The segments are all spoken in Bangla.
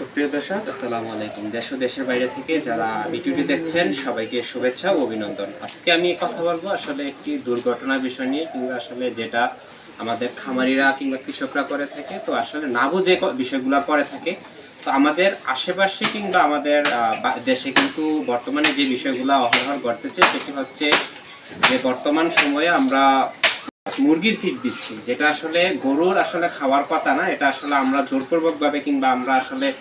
সুপ্রিয় দর্শক, আসসালামু আলাইকুম। দেশ ও দেশের বাইরে থেকে যারা ভিডিওটি দেখছেন, সবাইকে শুভেচ্ছা ও অভিনন্দন। আজকে আমি কথা বলব আসলে একটি দুর্ঘটনার বিষয় নিয়ে কিংবা আসলে যেটা আমাদের খামারিরা কিংবা কৃষকরা করে থাকে। তো আসলে না বুঝে বিষয়গুলো করে থাকে। তো আমাদের আশেপাশে কিংবা আমাদের দেশে কিন্তু বর্তমানে যে বিষয়গুলো অহরহ ঘটতেছে, সেটি হচ্ছে যে বর্তমান সময়ে আমরা মুরগির ফিড দিচ্ছি, যেটা আসলে গরুর আসলে খাওয়ার কথা না, এটা আসলে আমরা জোরপূর্বক ভাবে কিংবা আমরা আসলে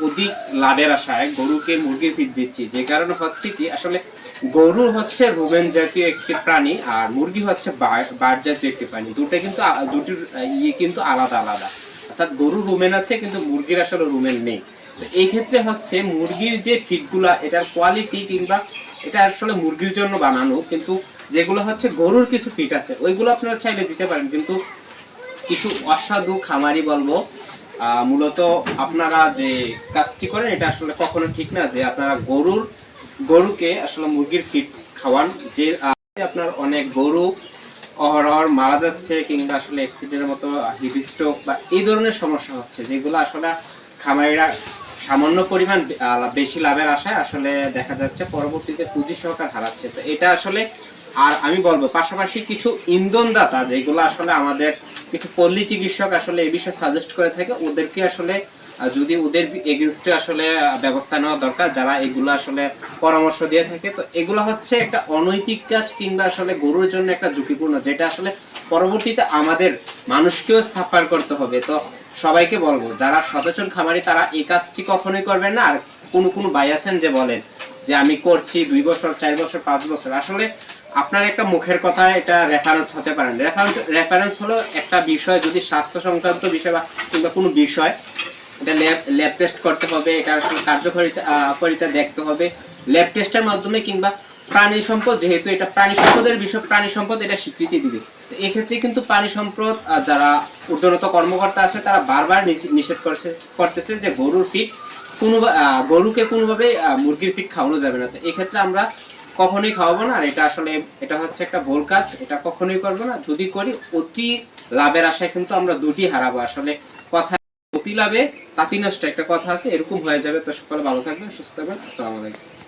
অধিক লাভের আশায় গরুকে মুরগির ফিড দিচ্ছি। যে কারণে হচ্ছে কি, আসলে গরু হচ্ছে রোমেন জাতীয় একটি প্রাণী আর মুরগি হচ্ছে বা- বার্ড জাতীয় একটি প্রাণী। দুটো কিন্তু দুটির ইয়ে কিন্তু আলাদা আলাদা। অর্থাৎ গরু রুমেন আছে, কিন্তু মুরগির আসলে রুমেন নেই। তো এই ক্ষেত্রে হচ্ছে মুরগির যে ফিডগুলা এটার কোয়ালিটি কিংবা এটা আসলে মুরগির জন্য বানানো, কিন্তু যেগুলো হচ্ছে গরুর কিছু ফিট আছে, ওইগুলো আপনারা চাইলে দিতে পারেন। কিন্তু কিছু অসাধু খামারি বলব মূলত আপনারা যে কাজটি করেন, এটা আসলে কখনো ঠিক না যে আপনারা গরুর, গরুকে আসলে মুরগির ফিট খাওয়ান। যে আপনার অনেক গরু অহরহর মারা যাচ্ছে কিংবা আসলে অ্যাক্সিডেন্টের মতো হিডস্ট্রোক বা এই ধরনের সমস্যা হচ্ছে, যেগুলো আসলে খামারিরা সামান্য পরিমাণ বেশি লাভের আশায় আসলে দেখা যাচ্ছে পরবর্তীতে পুঁজি সহকার হারাচ্ছে। তো এটা আসলে আর আমি বলব, পাশাপাশি কিছু ইন্ধনদাতা, যেগুলো আসলে আমাদের কিছু পল্লী চিকিৎসক আসলে এই বিষয়ে সাজেস্ট করে থাকে, ওদেরকে আসলে যদি ওদের এগেনস্টে আসলে ব্যবস্থা নেওয়া দরকার, যারা এগুলো আসলে পরামর্শ দিয়ে থাকে, তো এগুলো হচ্ছে একটা অনৈতিক কাজ কিংবা আসলে গরুর জন্য একটা ঝুঁকিপূর্ণ, যেটা আসলে পরবর্তীতে আমাদের মানুষকেও সাফার করতে হবে। তো সবাইকে বলব, যারা সচেতন খামারি, তারা এই কাজটি কখনোই করবেন না। আর কোন কোন ভাই আছেন যে বলেন যে আমি করছি, দুই বছর, চার বছর, পাঁচ বছর। আসলে আপনার একটা মুখের কথা, এটা রেফারেন্স হতে পারেন রেফারেন্স রেফারেন্স হলো একটা বিষয়, যদি স্বাস্থ্য সংক্রান্ত বিষয় বা কিংবা কোনো বিষয়, এটা ল্যাব ল্যাব টেস্ট করতে হবে, এটা আসলে কার্যকারিতা দেখতে হবে। ল্যাব টেস্টের মাধ্যমে কিংবা প্রাণী সম্পদ, যেহেতু এটা প্রাণী সম্পদের বিষয়, প্রাণী সম্পদ এটা স্বীকৃতি দিবে। তো এক্ষেত্রে কিন্তু প্রাণী সম্পদ যারা ঊর্ধ্বনত কর্মকর্তা আছে, তারা বারবার নিষেধ করছে, করতেছে যে গরুর ফিট কোনো গরুকে কোনোভাবে মুরগির পিঠ খাওয়ানো যাবে না। তো এক্ষেত্রে আমরা কখনোই খাওয়াবো না, আর এটা আসলে, এটা হচ্ছে একটা ভুল কাজ, এটা কখনোই করব না। যদি করি, অতি লাভের আশায় কিন্তু আমরা দুটি হারাবো। আসলে কথা অতি লাভে, তাঁতি নষ্ট একটা কথা আছে, এরকম হয়ে যাবে। তো সকলে ভালো থাকবেন, সুস্থ থাকবেন। আসসালামু আলাইকুম।